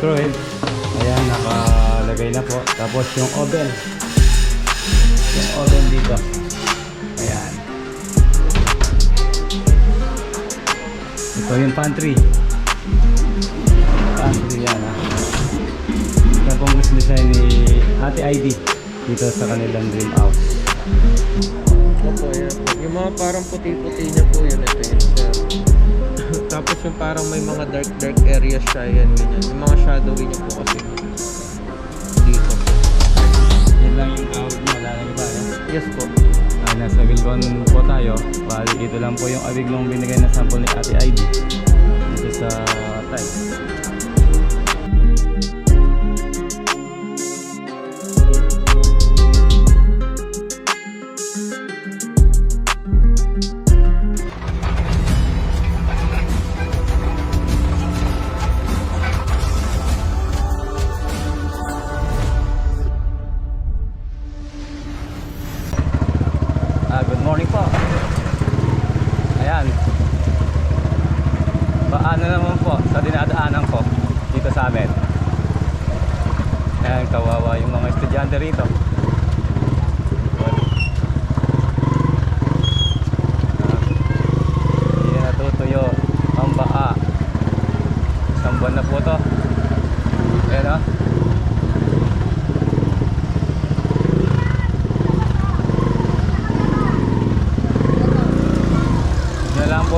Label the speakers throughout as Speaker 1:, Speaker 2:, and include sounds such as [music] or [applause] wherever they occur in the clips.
Speaker 1: microwave. Ayan, nakalagay na po. Tapos yung oven. Yung oven dito. Ayan. Ito yung pantry. Pantry yan ha. Ito pong design ni Ate ID dito sa kanilang dream house.
Speaker 2: Opo, yan po. Yung mga parang puti-puti niya po yun, ito yun, sir. Tapos yung parang may mga dark dark areas siya, yan, ganyan. Yung mga shadowy niya po kasi dito.
Speaker 1: Yan lang yung out mo, wala na iba. No?
Speaker 2: Yes po.
Speaker 1: Ah, nasa Wilcon po tayo. Bali, ito lang po yung abiglong binigay na sample ni Ate ID. Dito sa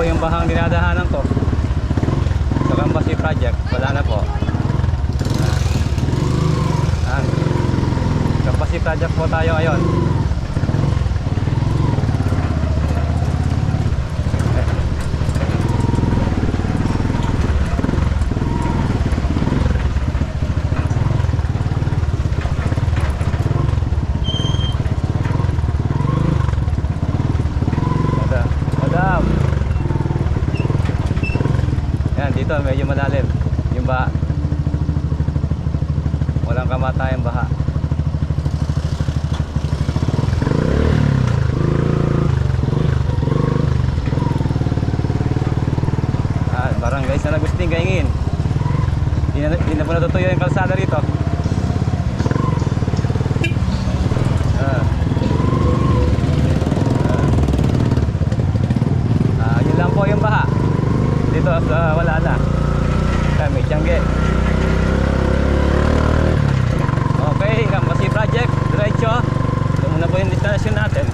Speaker 1: po yung bahang dinadahanan ko. Sa Kambasi Project, wala na po. Yan. Kambasi Project po tayo ngayon. Madam. Madam. Yan, dito medyo malalim. Yung baha. Walang kamatayang baha. Ah, barangay San Agustin, Gaingin. Hindi na, di po natutuyo yung kalsada rito. Ah. Ah, yun lang po yung baha. Dito sa wala na. May tiyangge. Okay, Kambasi Project, diretso. Ito muna po yung destination natin.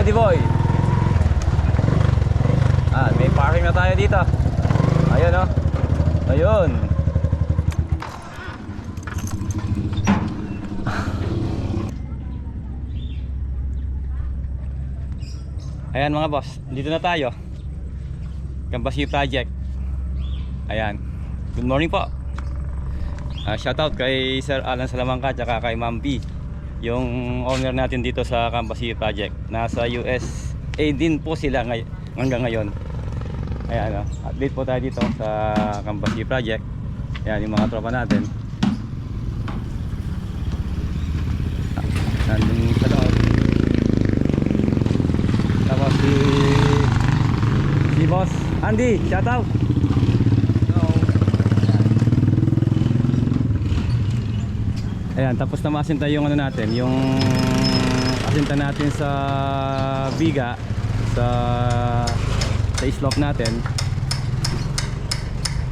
Speaker 1: Pwede boy. Ah, may parking na tayo dito. Ayun oh. Ayun. Ayan mga boss, dito na tayo. Kambasi Project. Ayan. Good morning po. Ah, shoutout kay Sir Alan Salamanca at kay Ma'am B yung owner natin dito sa Kambasi Project. Nasa USA din po sila ngay hanggang ngayon. Ayan, oh. update po tayo dito sa Kambasi Project. Ayan yung mga tropa natin. Nandun sa loob. Tapos si si Boss Andy, shout out. Ayan, tapos na maasinta yung ano natin, yung asinta natin sa biga sa sa slope natin.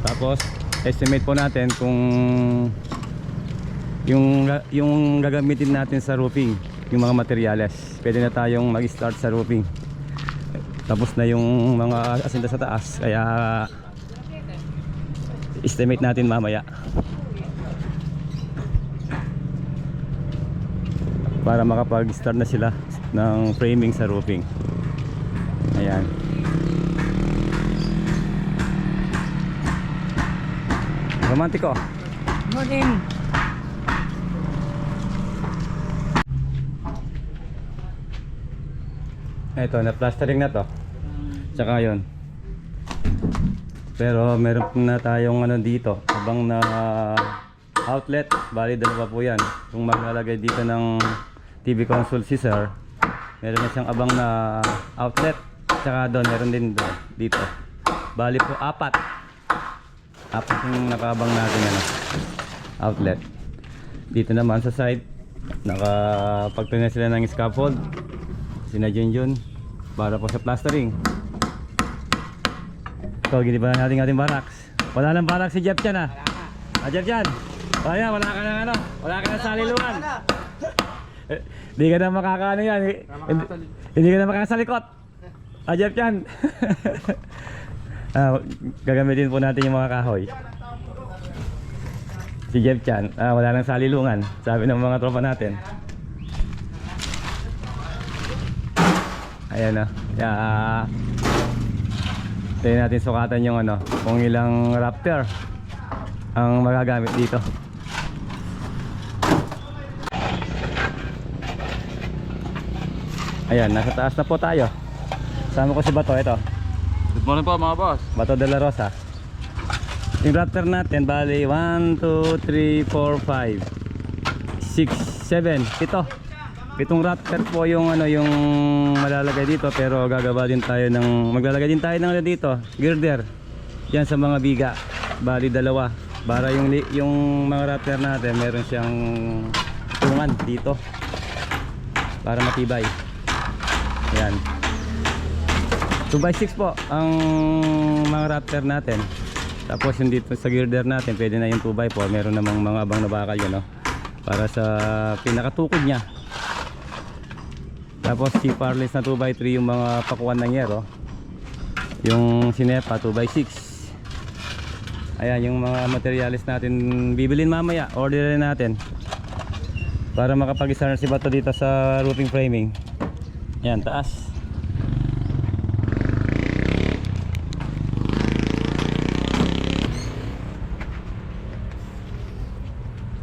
Speaker 1: Tapos estimate po natin kung yung yung gagamitin natin sa roofing, yung mga materyales. Pwede na tayong mag-start sa roofing. Tapos na yung mga asinta sa taas, kaya estimate natin mamaya. para makapag-start na sila ng framing sa roofing. Ayan. Romantiko.
Speaker 3: Morning.
Speaker 1: Ito, na plastering na to. Tsaka yun. Pero meron na tayong ano dito, abang na outlet. Bali dalawa po yan. Kung maglalagay dito ng TV console si sir, meron na siyang abang na outlet. Tsaka doon, meron din doon, dito. Bali po, apat. Apat yung nakaabang natin ano, outlet. Dito naman sa side, nakapagpinga sila ng scaffold. Sina Junjun para po sa plastering. Ito, giniba na natin ating barracks. Wala nang barracks si Jeff Chan ah. Ah, Jeff Chan. Kaya, wala ka nang ano. Wala ka nang saliluan. Hindi ka na makakaano yan. Hindi, hindi ka na makakasalikot. Ah, Jeff Chan. [laughs] ah, gagamitin po natin yung mga kahoy. Si Jeff Chan, ah, wala nang salilungan. Sabi ng mga tropa natin. Ayan na. Kaya ah, tayo natin sukatan yung ano, kung ilang Raptor ang magagamit dito. Ayan, nasa taas na po tayo. Sama ko si Bato, ito.
Speaker 2: Good morning po mga boss.
Speaker 1: Bato de la Rosa. Yung Raptor natin, bali 1, 2, 3, 4, 5, 6, 7, ito. Pitong Raptor po yung ano yung malalagay dito pero gagawa din tayo ng maglalagay din tayo ng ano dito, girder. Yan sa mga biga. Bali dalawa. Para yung yung mga Raptor natin meron siyang tungan dito. Para matibay. Yan. 2x6 po ang mga Raptor natin. Tapos yung dito sa girder natin, pwede na yung 2x4. Meron namang mga abang na bakal yun, no? Para sa pinakatukod niya. Tapos si Parless na 2x3 yung mga pakuan ng yero. Yung Sinepa 2x6. Ayan yung mga materialis natin bibilin mamaya. Orderin natin. Para makapag-isa si Bato dito sa roofing framing. Yan, taas.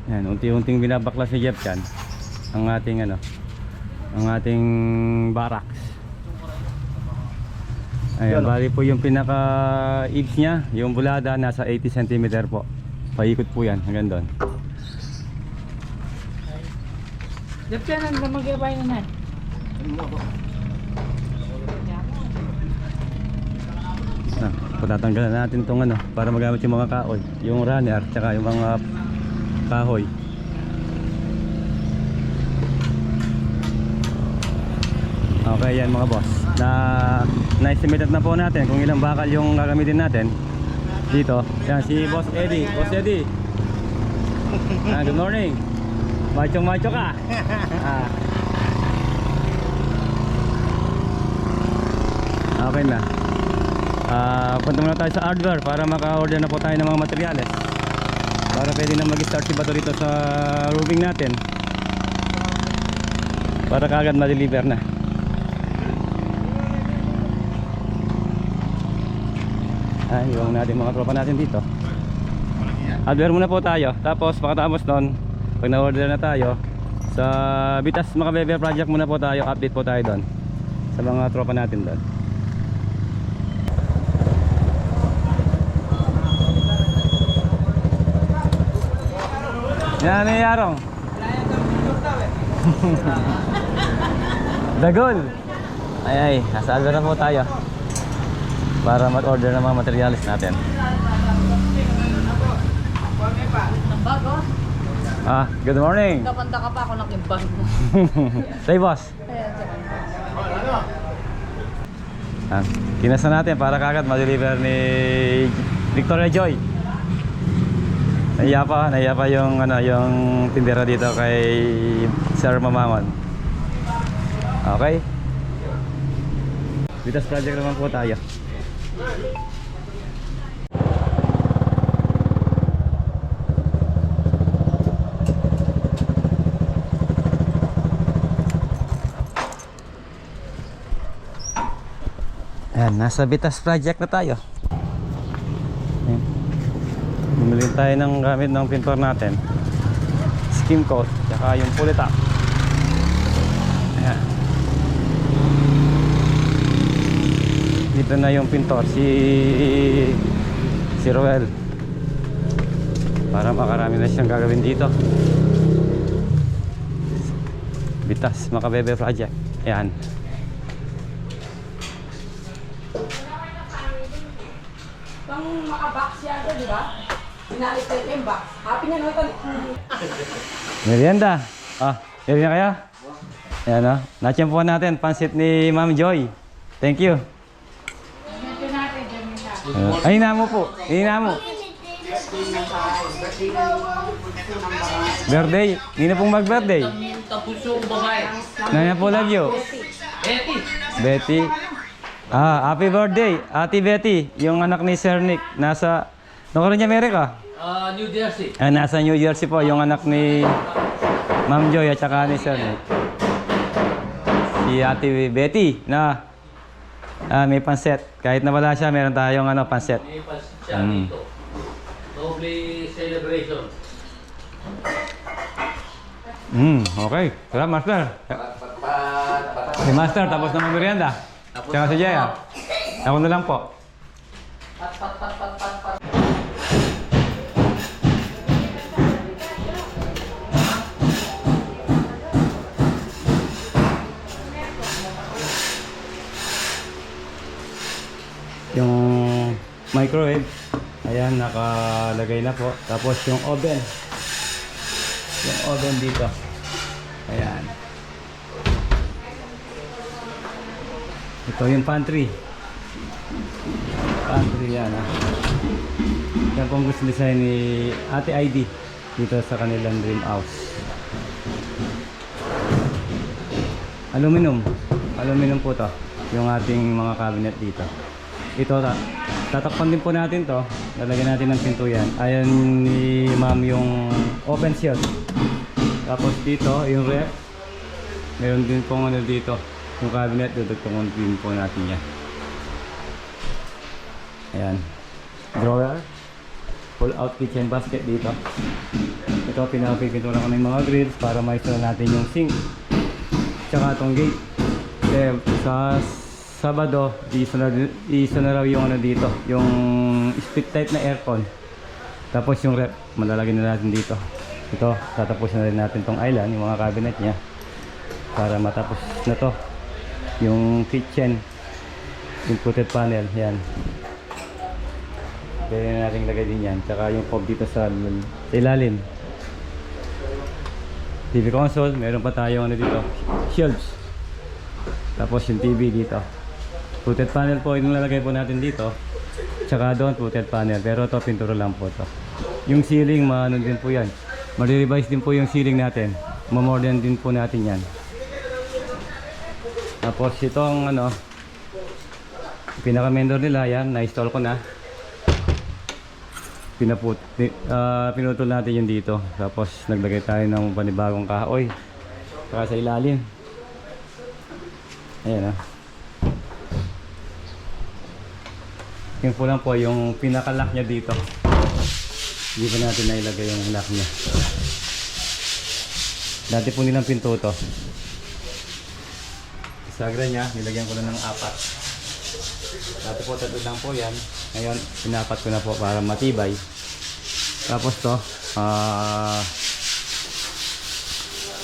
Speaker 1: Yan, unti-unting binabaklas ni Jeff yan. Ang ating ano, ang ating barracks. Ayan, bali po yung pinaka ibs niya, yung bulada nasa 80 cm po. Paikot po yan hanggang doon.
Speaker 3: Dap siya nang mag-ibay na na.
Speaker 1: Na, patatanggalan natin tong ano para magamit yung mga kahoy, yung runner tsaka yung mga kahoy. Okay yan mga boss. Na na-estimated na po natin kung ilang bakal yung gagamitin natin dito. Yan si Boss Eddie. Boss Eddie. Ah, good morning. Macho macho ka. Ah. Okay na. Ah, punta muna tayo sa hardware para maka-order na po tayo ng mga materyales. Para pwede na mag-start si Bato dito sa roofing natin. Para kagad ma-deliver na. Ay, yung natin mga tropa natin dito. Hardware muna po tayo. Tapos pagkatapos nun, pag na-order na tayo, sa Bitas Makabebe project muna po tayo, update po tayo doon. Sa mga tropa natin doon. Yan ni Yarong. [laughs] Dagol. Ay ay, nasa Alvera po tayo. Para mag-order ng mga materialis natin. Ah, good morning.
Speaker 3: Kapanta ka pa ako ng kimbang mo. [laughs]
Speaker 1: Say boss. Ah, kinasa natin para kagad ma-deliver ni Victoria Joy. Naiya pa, naiya pa yung ano, yung tindera dito kay Sir Mamamon. Okay? Vitas project naman po tayo. Ayan, nasa Bitas Project na tayo. Bumili tayo ng gamit ng pintor natin. Skim coat, tsaka yung pull it. Ah. Dito na yung pintor, si si Roel. Para makarami na siyang gagawin dito. Vitas Makabebe Project. Ayan.
Speaker 3: Pang makabox siya di ba? Pinalis tayo yung box. Happy na naman.
Speaker 1: Merienda. Ah, merienda kaya? Ayan o. Natsyempuan natin. Pansit ni Ma'am Joy. Thank you.
Speaker 3: Ito natin, dyan na.
Speaker 1: Uh, ay, mo po. Ina mo. Birthday. Hindi na pong mag-birthday.
Speaker 3: Tapos yung babae.
Speaker 1: Po love you.
Speaker 3: Eti.
Speaker 1: Betty. Ah, happy birthday. Ate Betty. Yung anak ni Sir Nick. Nasa... Nakuha niya Amerika.
Speaker 3: Ah, New Jersey.
Speaker 1: Ah, nasa New Jersey po. Yung anak ni Ma'am Joy at saka ni Sir Nick. Si Ate Betty na ah, may panset. Kahit na wala siya, meron tayong ano, panset.
Speaker 3: May siya
Speaker 1: Mm.
Speaker 3: dito. Doble celebration.
Speaker 1: Hmm, okay. Salamat, Master. Si Master, tapos na mag-merienda. Tsaka si Jaya. Ako na lang po. Yung microwave, ayan, nakalagay na po. Tapos yung oven, yung oven dito. Ayan. Ito yung pantry. Pantry yan ha. Yan pong gusto design ni Ate ID dito sa kanilang dream house. Aluminum. Aluminum po to. Yung ating mga cabinet dito. Ito ta tatakpan din po natin to. Lalagyan natin ng pinto yan. Ayan ni ma'am yung open shield. Tapos dito, yung rep. Meron din pong ano dito. Yung cabinet, dudugtungan din po natin yan. Ayan. Drawer. Pull out kitchen basket dito. Ito, pinapipintura ko ng mga grills para maistro natin yung sink. Tsaka itong gate. Kasi sa Sabado, isa na, isa na raw yung ano dito. Yung split type na aircon. Tapos yung rep, malalagay na natin dito. Ito, tatapusin na rin natin tong island, yung mga cabinet niya. Para matapos na to. Yung kitchen, yung footed panel, yan. Pwede na natin lagay din yan. Tsaka yung fob dito sa, sa ilalim. TV console, meron pa tayong ano dito, shields. Tapos yung TV dito. Footed panel po yung lalagay po natin dito. Tsaka doon footed panel. Pero to pintura lang po to. Yung ceiling, maano din po yan. Mari-revise din po yung ceiling natin. Mamodern din po natin yan. Tapos itong ano, pinaka-vendor nila yan, na-install ko na. Pinaput, uh, pinutol natin yung dito. Tapos naglagay tayo ng panibagong kahoy. Saka sa ilalim. Ayan ah. Yung po lang po yung pinaka-lock niya dito. Hindi pa natin nailagay yung lock niya. Dati po nilang pinto to. Sagra niya, nilagyan ko na ng apat. Dati po tatlo lang po yan. Ngayon, pinapat ko na po para matibay. Tapos to, ah...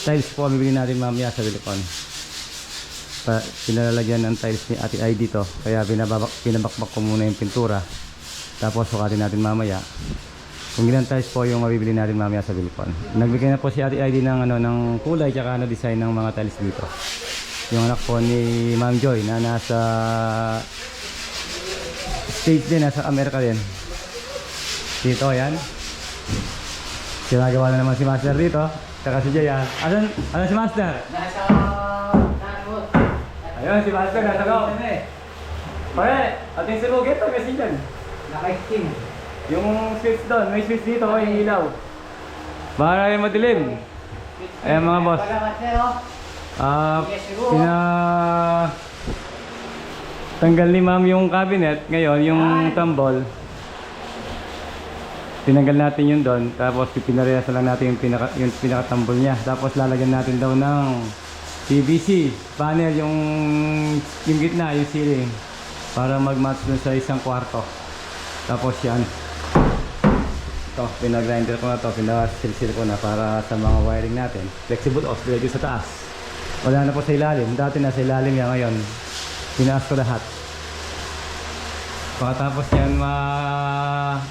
Speaker 1: tiles po bibili natin mamaya sa Wilcon. Pa, pinalalagyan ng tiles ni Ate ID dito. Kaya binabak, pinabakbak ko muna yung pintura. Tapos sukatin natin mamaya. Kung ilang tiles po yung mabibili natin mamaya sa Wilcon. Nagbigay na po si Ate ID ng, ano, ng kulay tsaka ano, design ng mga tiles dito. Yung anak po ni Ma'am Joy na nasa States din, nasa Amerika din. Dito, yan. Ginagawa na naman si Master dito. Tsaka si Jay, ah. Asan, asan si Master?
Speaker 3: Nasa...
Speaker 1: Ayun, si Master nasa loob. Pare, ating silugit o kasi dyan?
Speaker 3: Naka-skin.
Speaker 1: Yung switch doon, may switch dito, may ilaw. Para yung madilim. Ayan mga boss. Ah, pina... tanggal ni ma'am yung cabinet. Ngayon, yung tambol. Tinanggal natin yun doon. Tapos pinarehas lang natin yung, pinaka, yung pinakatambol niya. Tapos lalagyan natin daw ng PVC panel yung yung gitna, yung ceiling. Para mag-match dun sa isang kwarto. Tapos yan. Ito, pinagrinder ko na to, pinasilsil ko na para sa mga wiring natin. Flexible off, dilagay sa taas. Wala na po sa ilalim. Dati nasa ilalim yan ngayon. Tinaas ko lahat. Pagkatapos yan ma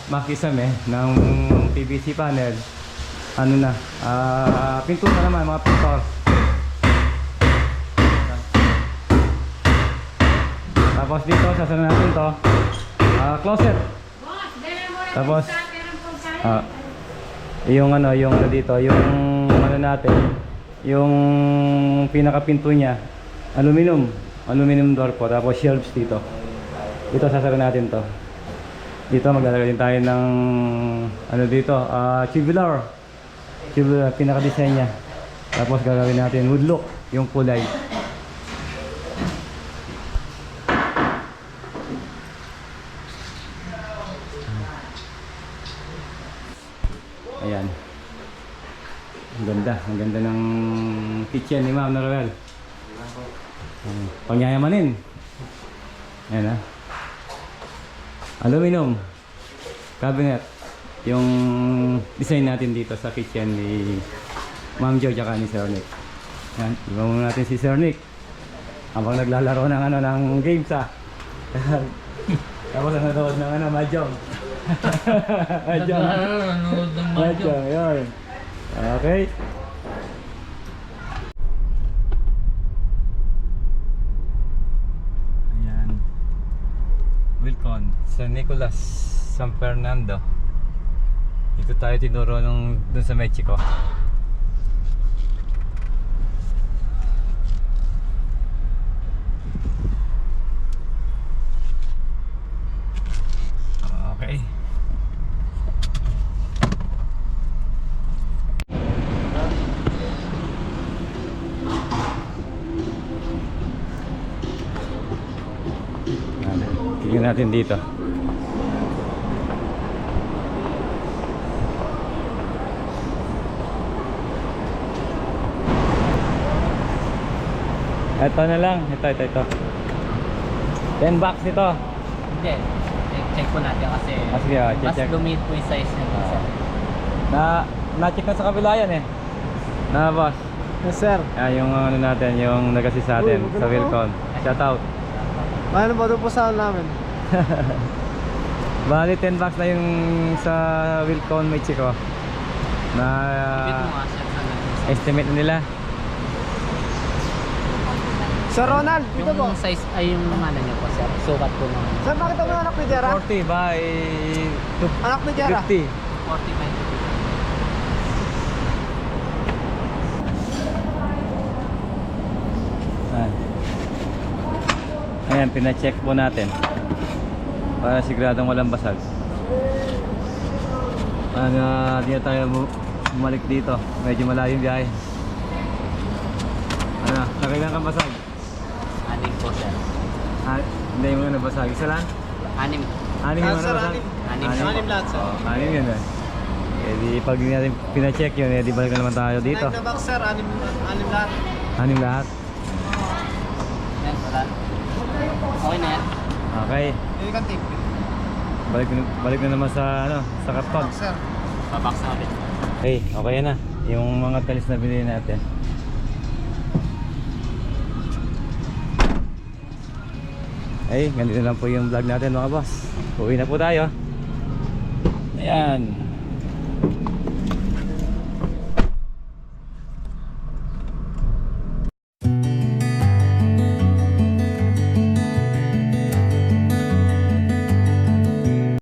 Speaker 1: makisame ng PVC panel, ano na, ah pintura naman, mga pintor. Tapos dito, sasalan natin to, ah closet. Tapos, ah, yung ano, yung ano dito, yung ano natin, yung pinakapinto niya, aluminum, aluminum door po, tapos shelves dito. Dito sasara natin to. Dito maglalagay din tayo ng ano dito, ah tubular. Tubular pinaka-design niya. Tapos gagawin natin wood look yung kulay. Ayan. Ang ganda, ang ganda ng kitchen ni Ma'am Noel. Um, pangyayamanin. Ayan ah. Aluminum cabinet. Yung design natin dito sa kitchen ni Ma'am Jo at ni Sir Nick. Yan, iba muna natin si Sir Nick. Habang naglalaro ng ano ng games ah. [laughs] Tapos nanonood ng ano, Mahjong. [laughs] Mahjong.
Speaker 2: Nanonood ng
Speaker 1: Mahjong, yun. Okay. Ayan. Wilcon, Nicolas, San Fernando. Dito tayo tinuro nung dun sa Mexico. Okay. Tingnan natin dito. Ito na lang. Ito, ito, ito. 10 bucks ito.
Speaker 4: Hindi. Check po natin kasi
Speaker 1: Ah, sige, ah,
Speaker 4: mas
Speaker 1: check.
Speaker 4: lumit po yung size niya.
Speaker 1: Ah. Na, na-check na sa kabila yan eh. Na, boss.
Speaker 2: Yes, sir.
Speaker 1: Ah, yung ano natin, yung nag-assist sa atin
Speaker 2: Uy,
Speaker 1: sa. Wilcon. Shout out.
Speaker 2: Ano ba doon po sa namin? [laughs]
Speaker 1: Bali 10 bucks na yung sa Wilcon Mexico. Na
Speaker 4: Bit mo nga siya sa
Speaker 1: estimate na nila.
Speaker 2: Sir Ronald,
Speaker 4: Yung size ay yung ano niyo po sir. Sukat po ng
Speaker 2: Sir, bakit mo anak ni Jera?
Speaker 1: 40 by
Speaker 2: Anak ni Jera?
Speaker 1: 50.
Speaker 4: 45
Speaker 1: Ayan. Ayan, pina-check po natin. Para siguradong walang basag. Ano, di na tayo bu- bumalik dito. Medyo malayo yung biyahe. Ano, nakailan kang basag?
Speaker 4: Po sir.
Speaker 1: Ah, hindi mo na basag. Isa lang?
Speaker 4: Anim.
Speaker 1: Anim
Speaker 2: Ah,
Speaker 1: yung
Speaker 2: sir,
Speaker 1: ano basag?
Speaker 2: anim.
Speaker 4: Anim.
Speaker 2: Anim lahat, sir.
Speaker 1: Oh, anim yun eh. Eh di pag hindi natin pina-check yun, eh di balik na naman tayo dito.
Speaker 2: Nine na box, sir. Anim, anim lahat.
Speaker 1: Anim lahat.
Speaker 4: Yan, wala. Okay na yan.
Speaker 1: Okay.
Speaker 2: Yung kan tape.
Speaker 1: Balik, balik na naman sa ano, sa karton.
Speaker 2: Sir.
Speaker 4: Babox na ulit.
Speaker 1: Okay, okay na. Yung mga talis na binili natin. Ay, ganito lang po yung vlog natin mga boss. Uwi na po tayo. Ayan.